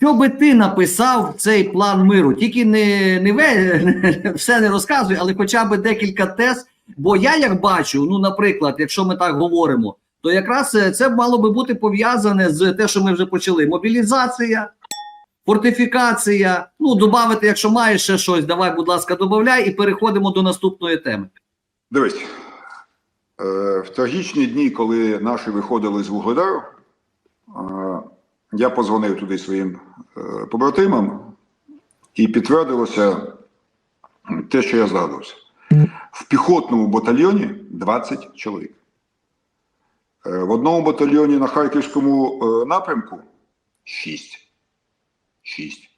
Що би ти написав цей план миру? Тільки не, не ве- все не розказуй, але хоча б декілька тез. Бо я як бачу, ну, наприклад, якщо ми так говоримо, то якраз е, це мало би бути пов'язане з те, що ми вже почали: мобілізація, фортифікація. Ну, додати, якщо маєш ще щось, давай, будь ласка, додавай, і переходимо до наступної теми. Дивись, е, в трагічні дні, коли наші виходили з Вугледару, е, я позвонив туди своїм е, побратимам і підтвердилося те, що я згадувався. В піхотному батальйоні 20 чоловік. Е, В одному батальйоні на Харківському е, напрямку 6. 6.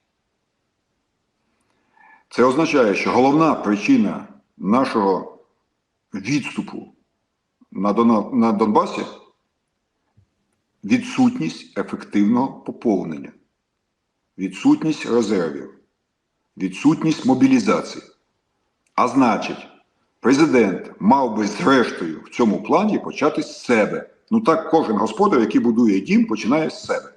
Це означає, що головна причина нашого відступу на, Донбасі відсутність ефективного поповнення, відсутність резервів, відсутність мобілізації. А значить, президент мав би зрештою в цьому плані почати з себе. Ну так кожен господар, який будує дім, починає з себе.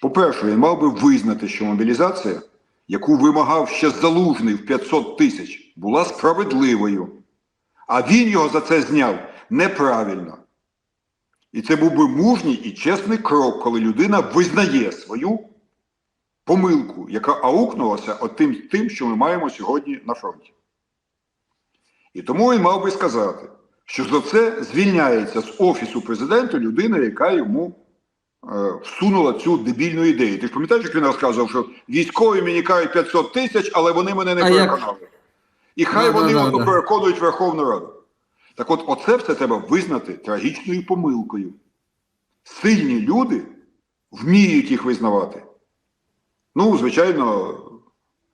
По-перше, він мав би визнати, що мобілізація, яку вимагав ще залужний в 500 тисяч, була справедливою. А він його за це зняв неправильно. І це був би мужній і чесний крок, коли людина визнає свою помилку, яка аукнулася от тим, тим, що ми маємо сьогодні на фронті. І тому він мав би сказати, що за це звільняється з Офісу президента людина, яка йому е, всунула цю дебільну ідею. Ти ж пам'ятаєш, як він розказував, що військові мені кажуть 500 тисяч, але вони мене не А як? переконали. І хай Да, вони да, да, да. переконують Верховну Раду. Так от, оце все треба визнати трагічною помилкою. Сильні люди вміють їх визнавати. Ну, звичайно,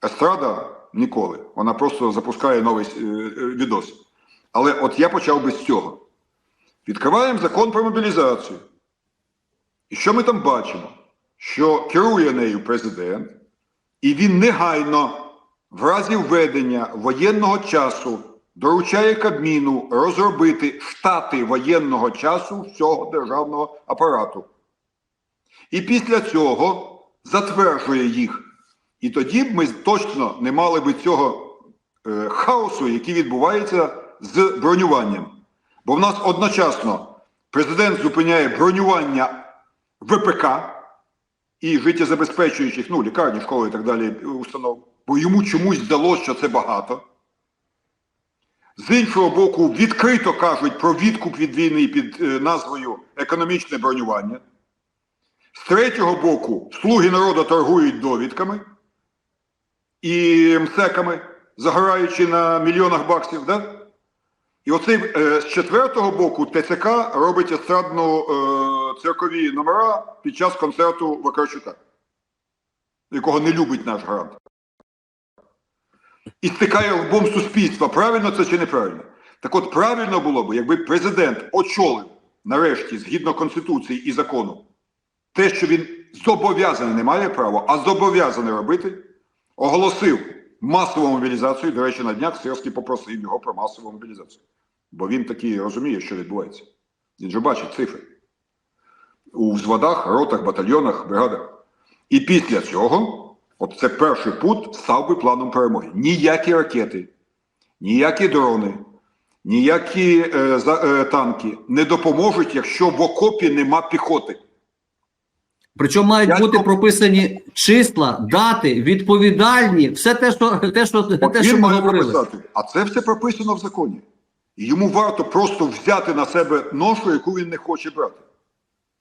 естрада ніколи. Вона просто запускає новий е, е, відос. Але от я почав би з цього. Відкриваємо закон про мобілізацію. І що ми там бачимо? Що керує нею президент, і він негайно, в разі введення воєнного часу, доручає Кабміну розробити штати воєнного часу всього державного апарату. І після цього затверджує їх. І тоді б ми точно не мали би цього е, хаосу, який відбувається з бронюванням. Бо в нас одночасно президент зупиняє бронювання ВПК і життєзабезпечуючих, ну, лікарні, школи і так далі, установ, бо йому чомусь здалося, що це багато. З іншого боку, відкрито кажуть про відкуп від війни під е, назвою економічне бронювання. З третього боку, слуги народу торгують довідками і МСЕКами, загораючи на мільйонах баксів. Да? І оцей е, з четвертого боку ТЦК робить естрадно е, циркові номера під час концерту Вакарчука, якого не любить наш грант. І стикає лбом суспільства. Правильно це чи неправильно? Так от правильно було б, якби президент очолив нарешті, згідно Конституції і закону, те, що він зобов'язаний, не має права, а зобов'язаний робити, оголосив масову мобілізацію. До речі, на днях Сирський попросив його про масову мобілізацію. Бо він таки розуміє, що відбувається. Він же бачить цифри. У взводах, ротах, батальйонах, бригадах. І після цього, от це перший пункт, став би планом перемоги. Ніякі ракети, ніякі дрони, ніякі е, за, е, танки не допоможуть, якщо в окопі нема піхоти. Причому мають Я- бути прописані числа, дати, відповідальні, все те, що те, що, те, що ми говорили. прописати. А це все прописано в законі. І йому варто просто взяти на себе ношу, яку він не хоче брати.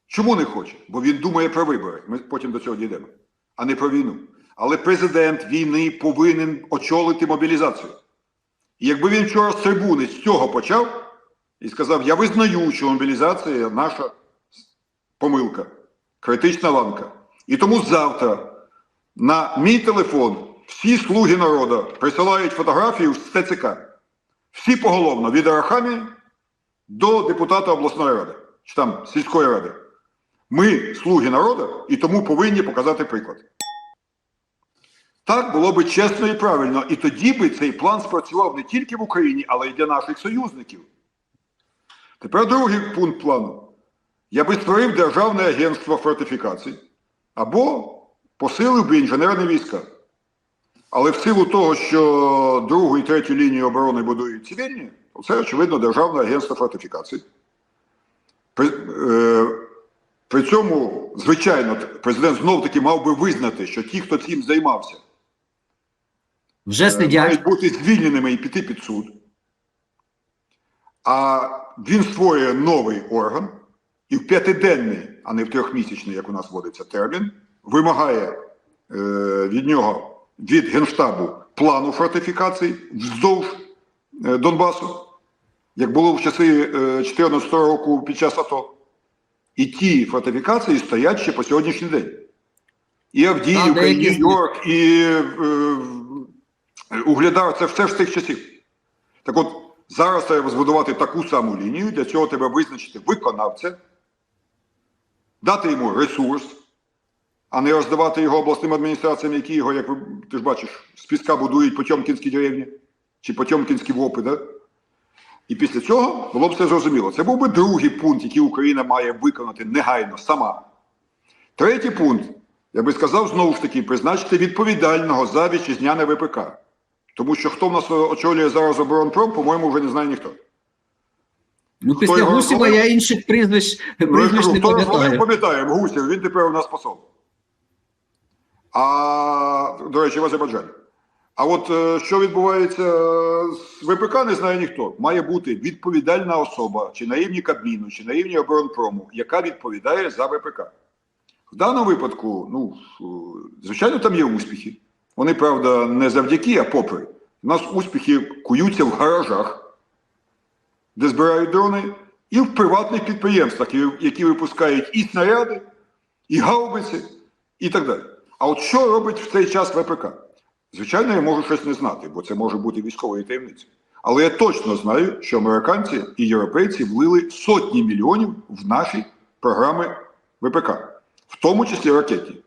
Чому не хоче? Бо він думає про вибори. Ми потім до цього дійдемо, а не про війну. Але президент війни повинен очолити мобілізацію. І якби він вчора з трибуни з цього почав і сказав: Я визнаю, що мобілізація наша помилка, критична ланка. І тому завтра на мій телефон всі слуги народу присилають фотографію з ТЦК. Всі поголовно від Арахамії до депутата обласної ради чи там сільської ради. Ми слуги народу і тому повинні показати приклад. Так було би чесно і правильно. І тоді би цей план спрацював не тільки в Україні, але й для наших союзників. Тепер другий пункт плану. Я би створив Державне агентство фортифікацій або посилив би інженерні війська. Але в силу того, що другу і третю лінію оборони будують цивільні, то це, очевидно, Державне агентство фортифікацій. При, е, при цьому, звичайно, президент знов-таки мав би визнати, що ті, хто цим займався, Вже Е, сидять. мають бути звільненими і піти під суд. А він створює новий орган і в п'ятиденний, а не в трьохмісячний, як у нас вводиться термін, вимагає е, від нього, від Генштабу плану фортифікацій вздовж е, Донбасу, як було в часи 2014 року під час АТО. І ті фортифікації стоять ще по сьогоднішній день. І Авдіївка, і Нью-Йорк, і е, Угледар це все ж тих часів. Так от, зараз треба збудувати таку саму лінію, для цього треба визначити виконавця, дати йому ресурс, а не роздавати його обласним адміністраціям, які його, як ти ж бачиш, з піска будують Потьомкінські деревні чи Потьомкінські ВОПи, да? І після цього було б все зрозуміло. Це був би другий пункт, який Україна має виконати негайно сама. Третій пункт, я би сказав, знову ж таки, призначити відповідального за вітчизняне ВПК. Тому що хто в нас очолює зараз оборонпром, по-моєму, вже не знає ніхто. Ну, Хто після Гусєва я інших прізвищ, Ну, прізвищ не пам'ятаю. пам'ятаємо, Гусєв, він тепер у нас посол. А, до речі, в Азербайджані. А от е, що відбувається з ВПК, не знає ніхто. Має бути відповідальна особа, чи на рівні Кабміну, чи на рівні оборонпрому, яка відповідає за ВПК. В даному випадку, ну, е, звичайно, там є успіхи. Вони, правда, не завдяки, а попри. У нас успіхи куються в гаражах, де збирають дрони, і в приватних підприємствах, які- випускають і снаряди, і гаубиці, і так далі. А от що робить в цей час ВПК? Звичайно, я можу щось не знати, бо це може бути військовою таємницею. Але я точно знаю, що американці і європейці влили сотні мільйонів в наші програми ВПК, в тому числі ракетні.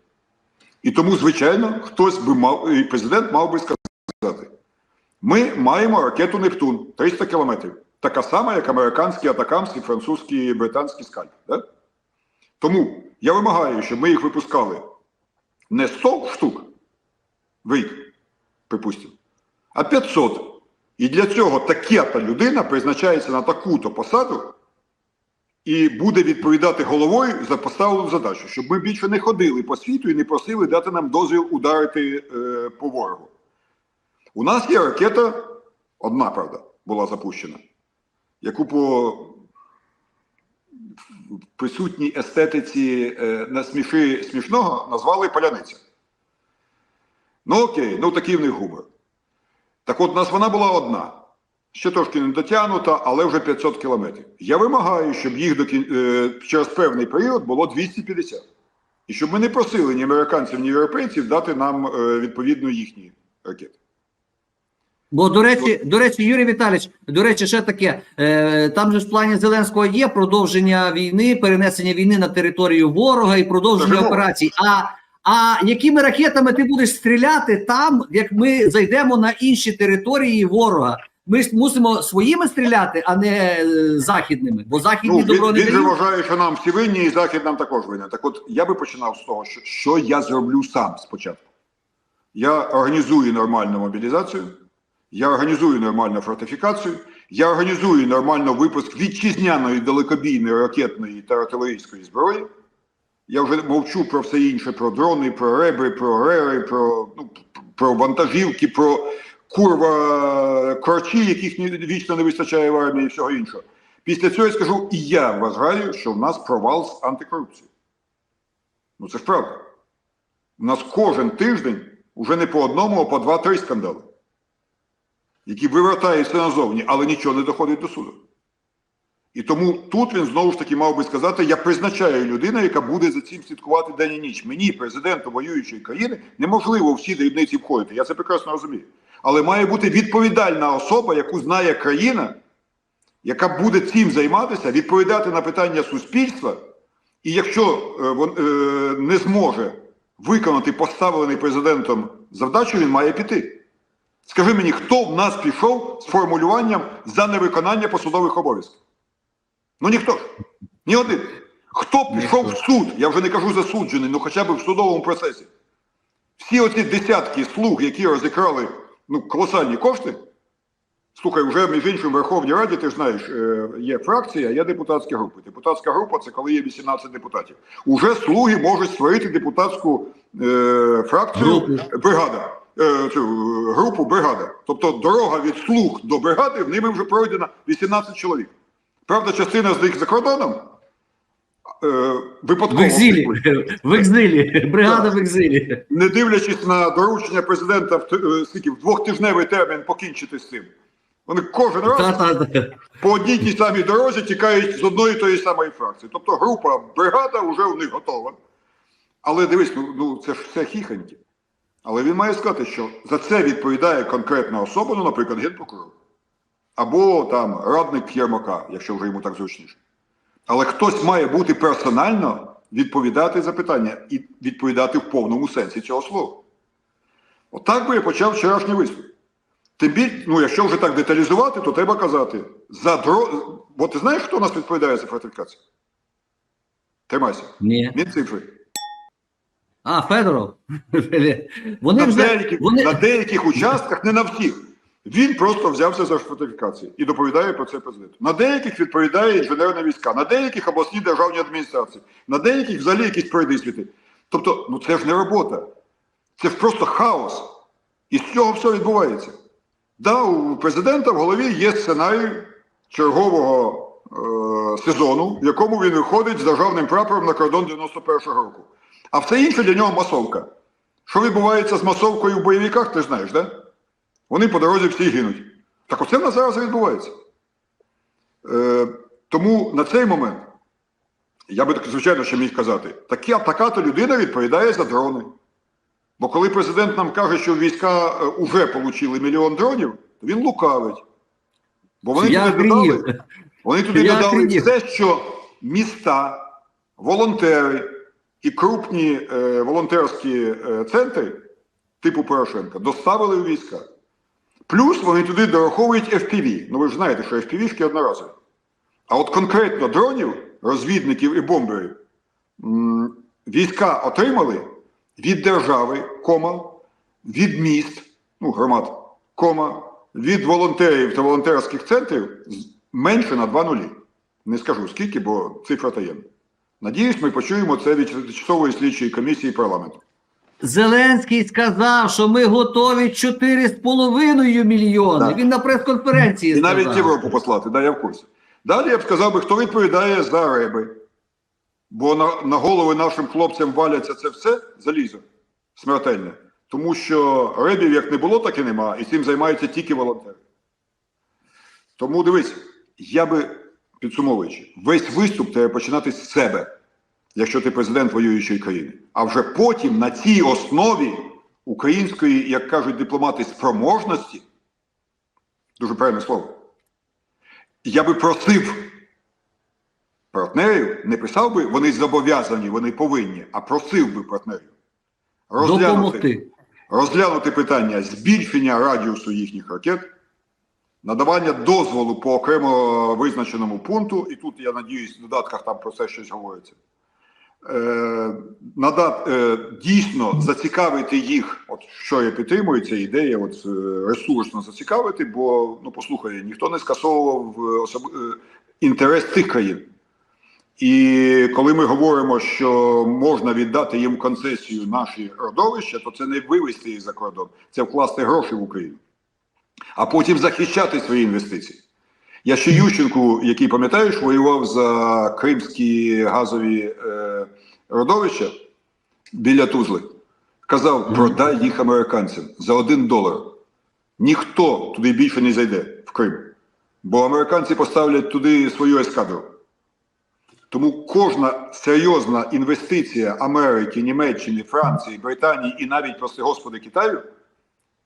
І тому, звичайно, хтось би мав, і президент мав би сказати: ми маємо ракету Нептун 300 кілометрів, така сама, як американські, атакамські, французькі, британські скальп. Да? Тому я вимагаю, щоб ми їх випускали не 100 штук в рік, припустимо, а 500. І для цього така-то людина призначається на таку-то посаду і буде відповідати головою за поставлену задачу, щоб ми більше не ходили по світу і не просили дати нам дозвіл ударити е, по ворогу. У нас є ракета, одна, правда, була запущена, яку по присутній естетиці е, на сміши смішного назвали паляниця. Ну окей, ну такий в них гумор. Так от у нас вона була одна. Ще трошки не дотягнута, але вже 500 кілометрів. Я вимагаю, щоб їх до кін... е, через певний період було 250. І щоб ми не просили ні американців, ні європейців дати нам е, відповідно їхні ракети. Бо, до речі, до речі, Юрій Віталійович, до речі, ще таке. Е, там же ж в плані Зеленського є продовження війни, перенесення війни на територію ворога і продовження Та операцій. А, а якими ракетами ти будеш стріляти там, як ми зайдемо на інші території ворога? Ми ж мусимо своїми стріляти, а не е, західними, бо західні Ну, він, добро не він же вважає, що нам всі винні, і Захід нам також винен. Так от я би починав з того, що, що я зроблю сам спочатку. Я організую нормальну мобілізацію, я організую нормальну фортифікацію, я організую нормально випуск вітчизняної далекобійної ракетної та артилерійської зброї. Я вже мовчу про все інше, про дрони, про реби, про рери, про, ну, про вантажівки, про курва корчі, яких вічно не вистачає в армії і всього іншого. Після цього я скажу, і я вважаю, що в нас провал з антикорупцією. Ну це ж правда. У нас кожен тиждень уже не по одному, а по два-три скандали, які вивертаються назовні, але нічого не доходить до суду. І тому тут він знову ж таки мав би сказати: я призначаю людину, яка буде за цим слідкувати день і ніч. Мені, президенту воюючої країни, неможливо всі дрібниці входити. Я це прекрасно розумію. Але має бути відповідальна особа, яку знає країна, яка буде цим займатися, відповідати на питання суспільства. І якщо е, е, не зможе виконати поставлений президентом завдачу, він має піти. Скажи мені, хто в нас пішов з формулюванням за невиконання посадових обов'язків? Ну ніхто ж. Ні один. Хто пішов в суд? Я вже не кажу засуджений, ну хоча б в судовому процесі. всі оці десятки слуг, які розікрали ну, колосальні кошти. Слухай, вже між іншим в Верховній Раді, ти ж знаєш, е, є фракція, є депутатські групи. Депутатська група це коли є 18 депутатів. Уже слуги можуть створити депутатську е, фракцію Групу. бригада. Е, цю групу бригада. Тобто дорога від слуг до бригади в ними вже пройдена 18 чоловік. Правда, частина з них за кордоном. Е, В екзилі. В екзилі. Бригада в екзилі. не дивлячись на доручення президента в, е, скільки, в двохтижневий термін покінчити з цим. Вони кожен раз Та-та-та. по одній тій самій дорозі тікають з одної тої самої фракції. Тобто група бригада вже у них готова. Але дивись, ну, ну це ж все хіханьки. Але він має сказати, що за це відповідає конкретна особа, ну, наприклад, генпрокурор. Або там радник Єрмака, якщо вже йому так зручніше. Але хтось має бути персонально відповідати за питання і відповідати в повному сенсі цього слова. Отак би я почав вчорашній виступ. Тим більше, ну якщо вже так деталізувати, то треба казати. За дро... Бо ти знаєш, хто у нас відповідає за фортифікацію? Тримайся. Ні. Він цифри. А, Федоров. Вони На вже. деяких, Вони... на деяких участках, не на всіх. Він просто взявся за фортифікацію і доповідає про це президенту. На деяких відповідає інженерні війська, на деяких обласні державні адміністрації, на деяких взагалі якісь пройдисвіти. Тобто, ну це ж не робота. Це ж просто хаос. І з цього все відбувається. Да, у президента в голові є сценарій чергового е- сезону, в якому він виходить з державним прапором на кордон 91-го року. А все інше для нього масовка. Що відбувається з масовкою в бойовиках, ти ж знаєш, да? Вони по дорозі всі гинуть. Так оце в нас зараз відбувається. Е, тому на цей момент я би так, звичайно, ще міг казати, така, така то людина відповідає за дрони. Бо коли президент нам каже, що війська вже отримали мільйон дронів, то він лукавить. Бо вони Я туди додали, вони туди Я додали все, що міста, волонтери і крупні е, волонтерські е, центри, типу Порошенка, доставили у війська. Плюс вони туди дораховують FPV. Ну ви ж знаєте, що FPV-шки одноразові. А от конкретно дронів, розвідників і бомберів війська отримали від держави, кома, від міст, ну, громад, кома, від волонтерів та волонтерських центрів менше на два нулі. Не скажу скільки, бо цифра таємна. Надіюсь, ми почуємо це від тимчасової слідчої комісії парламенту. Зеленський сказав, що ми готові 4,5 мільйони. Так. Він на прес-конференції І навіть. Європу послати, да, я в курсі. Далі я б сказав би, хто відповідає за реби. Бо на, на голови нашим хлопцям валяться це все залізо смертельне. Тому що ребів як не було, так і нема. І цим займаються тільки волонтери. Тому дивись, я би підсумовуючи, весь виступ треба починати з себе, якщо ти президент воюючої країни. А вже потім на цій основі української, як кажуть дипломати, спроможності, дуже правильне слово. Я би просив партнерів, не писав би, вони зобов'язані, вони повинні, а просив би партнерів розглянути, розглянути питання збільшення радіусу їхніх ракет, надавання дозволу по окремо визначеному пункту, і тут, я надіюсь, в додатках там про це щось говориться. Е, нада, е, дійсно зацікавити їх, от що я підтримую, ця ідея, от е, ресурсно зацікавити, бо ну послухай, ніхто не скасовував особ... інтерес тих країн. І коли ми говоримо, що можна віддати їм концесію наші родовища, то це не вивезти їх за кордон, це вкласти гроші в Україну, а потім захищати свої інвестиції. Я ще Ющенку, який пам'ятаєш, воював за кримські газові е, родовища біля Тузли. Казав, продай їх американцям за один долар. Ніхто туди більше не зайде в Крим. Бо американці поставлять туди свою ескадру. Тому кожна серйозна інвестиція Америки, Німеччини, Франції, Британії і навіть, прости господи, Китаю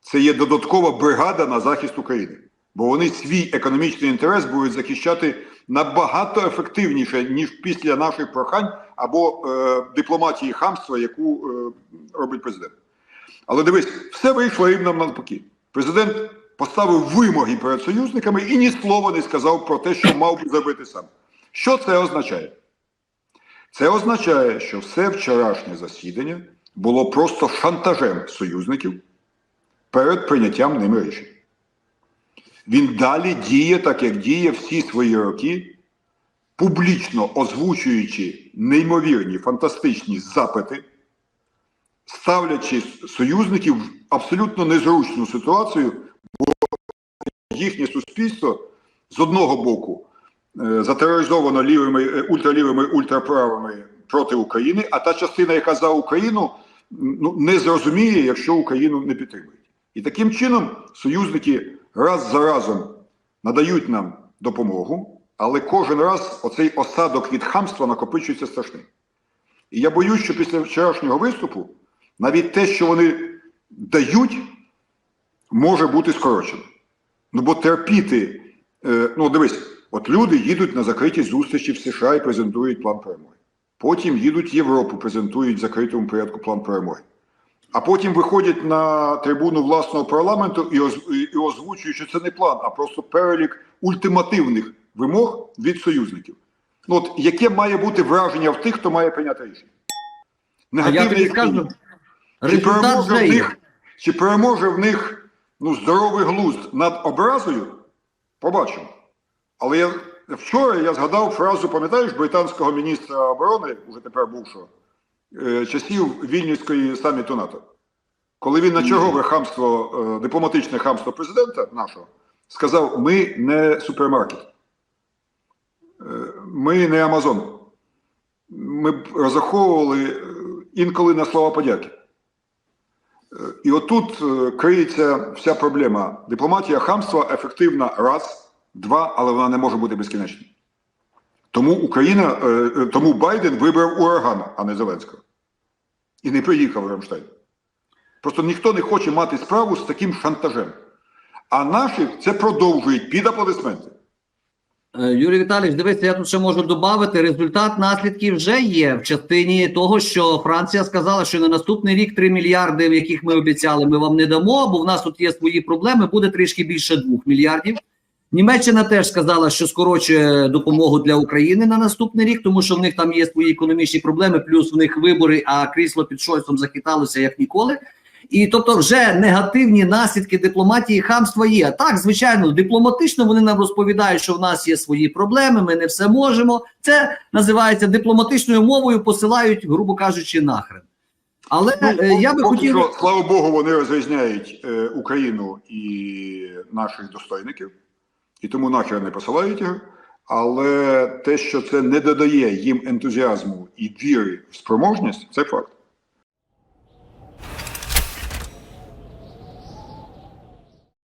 це є додаткова бригада на захист України. Бо вони свій економічний інтерес будуть захищати набагато ефективніше, ніж після наших прохань або е, дипломатії хамства, яку е, робить президент. Але дивись, все вийшло рівно навпаки. Президент поставив вимоги перед союзниками і ні слова не сказав про те, що мав би зробити сам. Що це означає? Це означає, що все вчорашнє засідання було просто шантажем союзників перед прийняттям ними рішень. Він далі діє так, як діє всі свої роки, публічно озвучуючи неймовірні фантастичні запити, ставлячи союзників в абсолютно незручну ситуацію, бо їхнє суспільство з одного боку е, затероризовано лівими, е, ультралівими, ультраправими проти України, а та частина, яка за Україну, ну, не зрозуміє, якщо Україну не підтримують. І таким чином союзники раз за разом надають нам допомогу, але кожен раз оцей осадок від хамства накопичується страшним. І я боюсь, що після вчорашнього виступу навіть те, що вони дають, може бути скорочено. Ну бо терпіти, е, ну дивись, от люди їдуть на закриті зустрічі в США і презентують план перемоги. Потім їдуть в Європу, презентують в закритому порядку план перемоги. А потім виходять на трибуну власного парламенту і, оз, і- і озвучують, що це не план, а просто перелік ультимативних вимог від союзників. Ну, от яке має бути враження в тих, хто має прийняти рішення? Тобі скажу. Чи переможе, в них, чи переможе в них ну, здоровий глузд над образою? Побачимо. Але я, вчора я згадав фразу, пам'ятаєш, британського міністра оборони, уже тепер бувшого, часів Вільнюської саміту НАТО. Коли він на чергове хамство, е, дипломатичне хамство президента нашого, сказав: ми не супермаркет, Е, ми не Амазон. Ми розраховували е, інколи на слова подяки. Е, І отут е, криється вся проблема. Дипломатія хамства ефективна раз, два, але вона не може бути безкінечною. Тому Україна, е, е, тому Байден вибрав урагана, а не Зеленського. І не приїхав в Рамштайн. Просто ніхто не хоче мати справу з таким шантажем. А наші це продовжують під аплодисменти. Е, Юрій Віталійович, дивіться, я тут ще можу додати. Результат наслідків вже є в частині того, що Франція сказала, що на наступний рік 3 мільярди, яких ми обіцяли, ми вам не дамо, бо в нас тут є свої проблеми. Буде трішки більше 2 мільярдів. Німеччина теж сказала, що скорочує допомогу для України на наступний рік, тому що в них там є свої економічні проблеми, плюс в них вибори, а крісло під Шольцом захиталося як ніколи. І тобто, вже негативні наслідки дипломатії хамства є. Так, звичайно, дипломатично вони нам розповідають, що в нас є свої проблеми, ми не все можемо. Це називається дипломатичною мовою, посилають, грубо кажучи, нахрен. Але е, я би хотів. що, слава Богу, вони розрізняють е, Україну і наших достойників, і тому нахер не посилають його. Але те, що це не додає їм ентузіазму і віри в спроможність, це факт.